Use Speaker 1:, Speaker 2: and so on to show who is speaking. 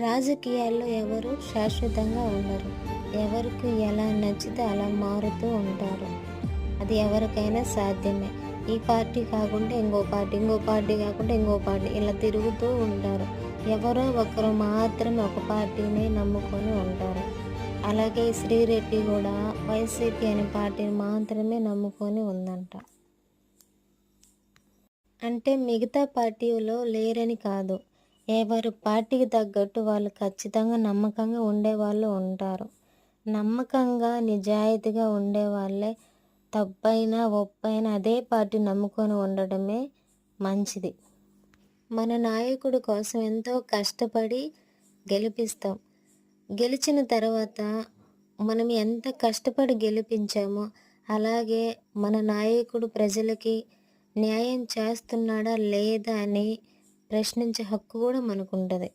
Speaker 1: రాజకీయాల్లో ఎవరు శాశ్వతంగా ఉండరు. ఎవరికి ఎలా నచ్చితే అలా మారుతూ ఉంటారు. అది ఎవరికైనా సాధ్యమే. ఈ పార్టీ కాకుండా ఇంకో పార్టీ ఇంకో పార్టీ కాకుండా ఇంకో పార్టీ ఇలా తిరుగుతూ ఉంటారు. ఎవరో ఒకరు మాత్రమే ఒక పార్టీని నమ్ముకొని ఉంటారు. అలాగే శ్రీరెడ్డి కూడా వైసీపీ అనే పార్టీని మాత్రమే నమ్ముకొని ఉందంట. అంటే మిగతా పార్టీలో లేరని కాదు. ఎవరు పార్టీకి తగ్గట్టు వాళ్ళు ఖచ్చితంగా నమ్మకంగా ఉండేవాళ్ళు ఉంటారు. నమ్మకంగా నిజాయితీగా ఉండేవాళ్ళే తప్పైనా ఒప్పైనా అదే పార్టీ నమ్ముకొని ఉండడమే మంచిది. మన నాయకుడు కోసం ఎంతో కష్టపడి గెలిపిస్తాం. గెలిచిన తర్వాత మనం ఎంత కష్టపడి గెలిపించామో అలాగే మన నాయకుడు ప్రజలకి న్యాయం చేస్తున్నాడా లేదా అని ప్రశ్నించే హక్కు కూడా మనకు ఉంటుంది